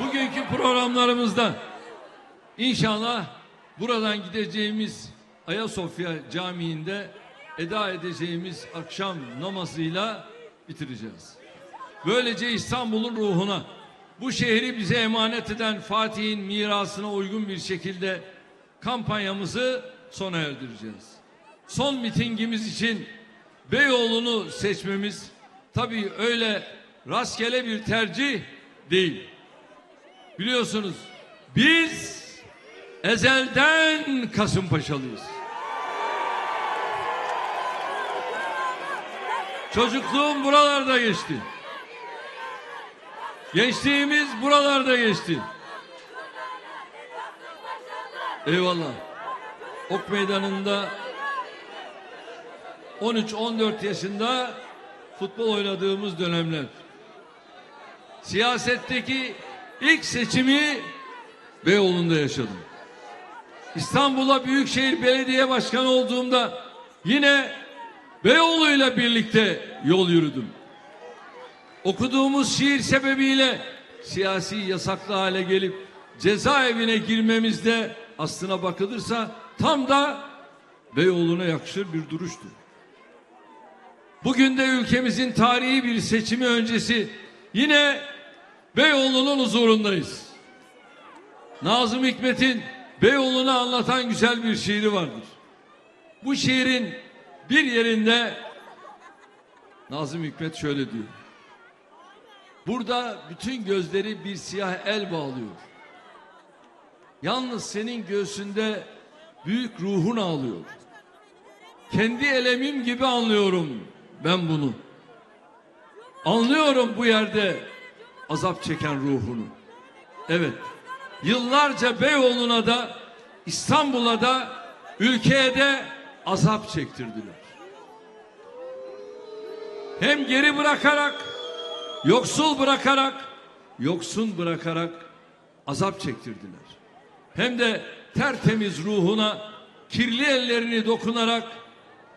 Bugünkü programlarımızda inşallah buradan gideceğimiz Ayasofya Camii'nde eda edeceğimiz akşam namazıyla bitireceğiz. Böylece İstanbul'un ruhuna bu şehri bize emanet eden Fatih'in mirasına uygun bir şekilde kampanyamızı sona erdireceğiz. Son mitingimiz için Beyoğlu'nu seçmemiz tabii öyle rastgele bir tercih değil. Biliyorsunuz biz ezelden Kasımpaşalıyız. Çocukluğum buralarda geçti. Gençliğimiz buralarda geçti. Eyvallah. Ok meydanında 13-14 yaşında futbol oynadığımız dönemler. Siyasetteki ilk seçimi Beyoğlu'nda yaşadım. İstanbul'a Büyükşehir Belediye Başkanı olduğumda yine Beyoğlu ile birlikte yol yürüdüm. Okuduğumuz şiir sebebiyle siyasi yasaklı hale gelip cezaevine girmemizde aslına bakılırsa tam da Beyoğlu'na yakışır bir duruştur. Bugün de ülkemizin tarihi bir seçimi öncesi yine Beyoğlu'nun huzurundayız. Nazım Hikmet'in Beyoğlu'nu anlatan güzel bir şiiri vardır. Bu şiirin bir yerinde Nazım Hikmet şöyle diyor. Burada bütün gözleri bir siyah el bağlıyor. Yalnız senin göğsünde büyük ruhun ağlıyor. Kendi elemim gibi anlıyorum ben bunu. Anlıyorum bu yerde azap çeken ruhunu. Evet, yıllarca Beyoğlu'na da İstanbul'a da ülkeye de azap çektirdiler. Hem geri bırakarak, yoksul bırakarak, yoksun bırakarak azap çektirdiler. Hem de tertemiz ruhuna kirli ellerini dokunarak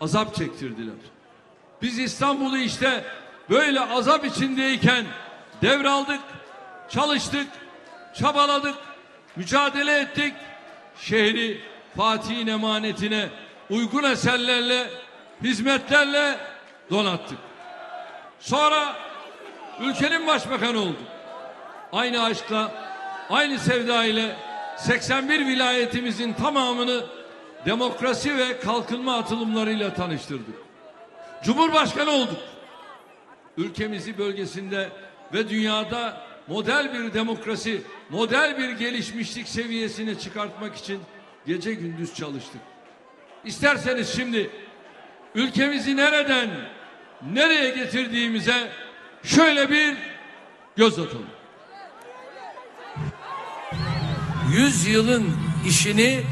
azap çektirdiler. Biz İstanbul'u işte böyle azap içindeyken devraldık, çalıştık, çabaladık, mücadele ettik. Şehri Fatih'in emanetine uygun eserlerle, hizmetlerle donattık. Sonra ülkenin başbakanı olduk. Aynı aşkla, aynı sevda ile 81 vilayetimizin tamamını demokrasi ve kalkınma atılımlarıyla tanıştırdık. Cumhurbaşkanı olduk. Ülkemizi bölgesinde ve dünyada model bir demokrasi, model bir gelişmişlik seviyesine çıkartmak için gece gündüz çalıştık. İsterseniz şimdi ülkemizi nereden nereye getirdiğimize şöyle bir göz atalım. 100 yılın işini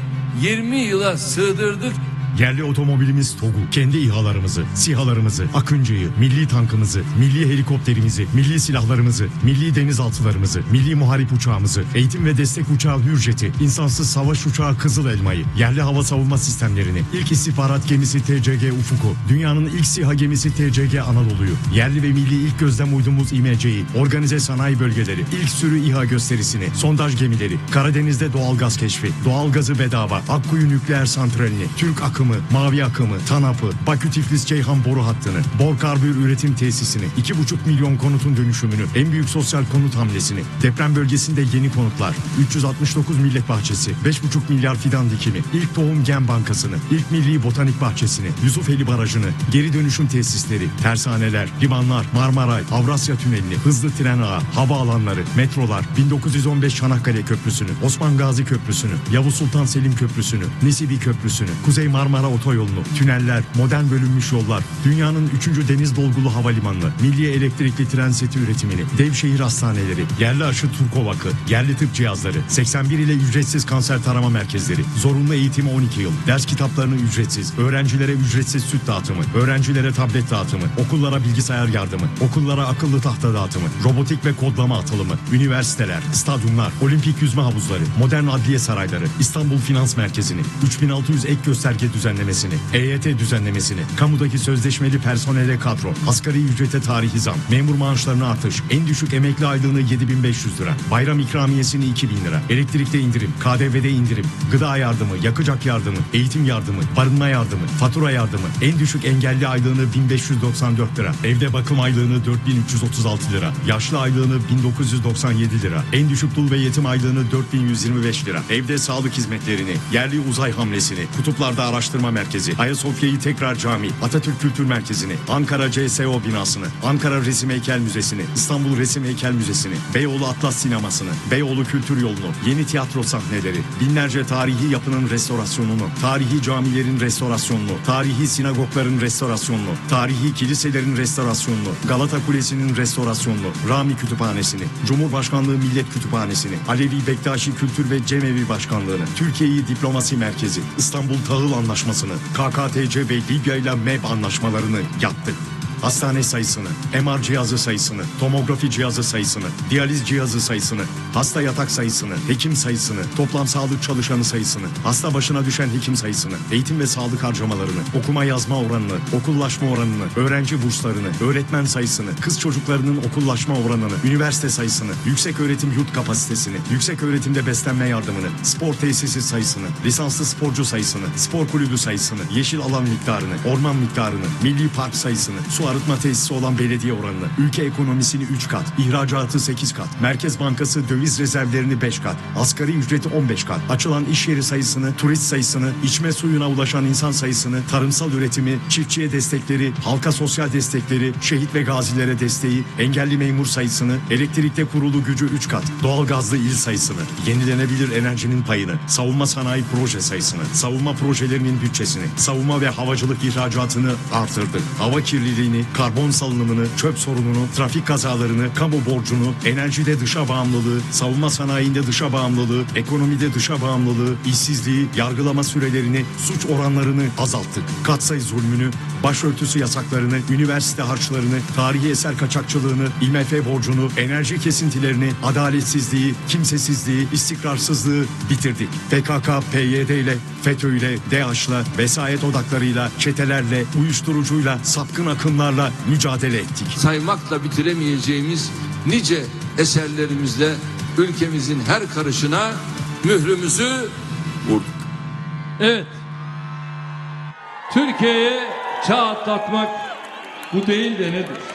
20 yıla sığdırdık. Yerli otomobilimiz TOG'u, kendi İHA'larımızı, SİHA'larımızı, Akıncı'yı, milli tankımızı, milli helikopterimizi, milli silahlarımızı, milli denizaltılarımızı, milli muharip uçağımızı, eğitim ve destek uçağı Hürjet'i, insansız savaş uçağı Kızıl Elma'yı, yerli hava savunma sistemlerini, ilk istihbarat gemisi TCG Ufuk'u, dünyanın ilk SİHA gemisi TCG Anadolu'yu, yerli ve milli ilk gözlem uydumuz İMC'yi, organize sanayi bölgeleri, ilk sürü İHA gösterisini, sondaj gemileri, Karadeniz'de doğalgaz keşfi, doğalgazı bedava, Akkuyu nükleer santralini, Türk akımı, Mavi akımı, TANAP'ı, Bakü Tiflis Ceyhan boru hattını, Bor Karbür üretim tesisini, 2,5 milyon konutun dönüşümünü, en büyük sosyal konut hamlesini, deprem bölgesinde yeni konutlar, 369 millet bahçesi, 5,5 milyar fidan dikimi, ilk tohum gen bankasını, ilk milli botanik bahçesini, Yusufeli Barajı'nı, geri dönüşüm tesisleri, tersaneler, limanlar, Marmaray, Avrasya Tüneli'ni, hızlı tren ağı, havaalanları, metrolar, 1915 Çanakkale Köprüsü'nü, Osman Gazi Köprüsü'nü, Yavuz Sultan Selim Köprüsü'nü, Nisibi Köprüsü'nü, Kuzey Marmara Otoyolu'nu, tüneller, modern bölünmüş yollar, dünyanın 3. deniz dolgulu havalimanını, milli elektrikli tren seti üretimini, dev şehir hastaneleri, yerli aşı Turkovak'ı, yerli tıp cihazları, 81 ile ücretsiz kanser tarama merkezleri, zorunlu eğitimi 12 yıl, ders kitaplarını ücretsiz, öğrencilere ücretsiz süt dağıtımı, öğrencilere tablet dağıtımı, okullara bilgisayar yardımı, okullara akıllı tahta dağıtımı, robotik ve kodlama atılımı, üniversiteler, stadyumlar, olimpik yüzme havuzları, modern adliye sarayları, İstanbul Finans Merkezi'ni, 3600 ek gösterge düzenlemesi, düzenlemesini, EYT düzenlemesini, kamudaki sözleşmeli personele kadro, asgari ücrete tarihi zam, memur maaşlarına artış, en düşük emekli aylığını 7500 lira, bayram ikramiyesini 2000 lira, elektrikte indirim, KDV'de indirim, gıda yardımı, yakacak yardımı, eğitim yardımı, barınma yardımı, fatura yardımı, en düşük engelli aylığını 1594 lira, evde bakım aylığını 4336 lira, yaşlı aylığını 1997 lira, en düşük dul ve yetim aylığını 4125 lira, evde sağlık hizmetlerini, yerli uzay hamlesini, kutuplarda araştırma merkezi, Ayasofya'yı tekrar cami, Atatürk Kültür Merkezi'ni, Ankara CSO binasını, Ankara Resim Heykel Müzesi'ni, İstanbul Resim Heykel Müzesi'ni, Beyoğlu Atlas Sineması'nı, Beyoğlu Kültür Yolu'nu, yeni tiyatro sahneleri, binlerce tarihi yapının restorasyonunu, tarihi camilerin restorasyonunu, tarihi sinagogların restorasyonunu, tarihi kiliselerin restorasyonunu, Galata Kulesi'nin restorasyonunu, Rami Kütüphanesi'ni, Cumhurbaşkanlığı Millet Kütüphanesi'ni, Alevi Bektaşi Kültür ve Cemevi Başkanlığı'nı, Türkiye'yi Diplomasi Merkezi, İstanbul Tahıl Anlaşması'nı, KKTC ve Libya ile MEB anlaşmalarını yaptık. Hastane sayısını, MR cihazı sayısını, tomografi cihazı sayısını, diyaliz cihazı sayısını, hasta yatak sayısını, hekim sayısını, toplam sağlık çalışanı sayısını, hasta başına düşen hekim sayısını, eğitim ve sağlık harcamalarını, okuma yazma oranını, okullaşma oranını, öğrenci burslarını, öğretmen sayısını, kız çocuklarının okullaşma oranını, üniversite sayısını, yüksek öğretim yurt kapasitesini, yüksek öğretimde beslenme yardımını, spor tesisi sayısını, lisanslı sporcu sayısını, spor kulübü sayısını, yeşil alan miktarını, orman miktarını, milli park sayısını, su arıtma tesisi olan belediye oranını, ülke ekonomisini 3 kat, ihracatı 8 kat, Merkez Bankası döviz rezervlerini 5 kat, asgari ücreti 15 kat, açılan iş yeri sayısını, turist sayısını, içme suyuna ulaşan insan sayısını, tarımsal üretimi, çiftçiye destekleri, halka sosyal destekleri, şehit ve gazilere desteği, engelli memur sayısını, elektrikte kurulu gücü 3 kat, doğalgazlı il sayısını, yenilenebilir enerjinin payını, savunma sanayi proje sayısını, savunma projelerinin bütçesini, savunma ve havacılık ihracatını artırdık. Hava kirliliğini, karbon salınımını, çöp sorununu, trafik kazalarını, kamu borcunu, enerjide dışa bağımlılığı, savunma sanayinde dışa bağımlılığı, ekonomide dışa bağımlılığı, işsizliği, yargılama sürelerini, suç oranlarını azalttık. Katsayı zulmünü, başörtüsü yasaklarını, üniversite harçlarını, tarihi eser kaçakçılığını, IMF borcunu, enerji kesintilerini, adaletsizliği, kimsesizliği, istikrarsızlığı bitirdik. PKK, PYD ile, FETÖ ile, DAEŞ'la, vesayet odaklarıyla, çetelerle, uyuşturucuyla, sapkın akımlarla mücadele ettik. saymakla bitiremeyeceğimiz nice eserlerimizle ülkemizin her karışına mührümüzü vurduk. Evet. Türkiye'ye çağ atlatmak bu değil de nedir?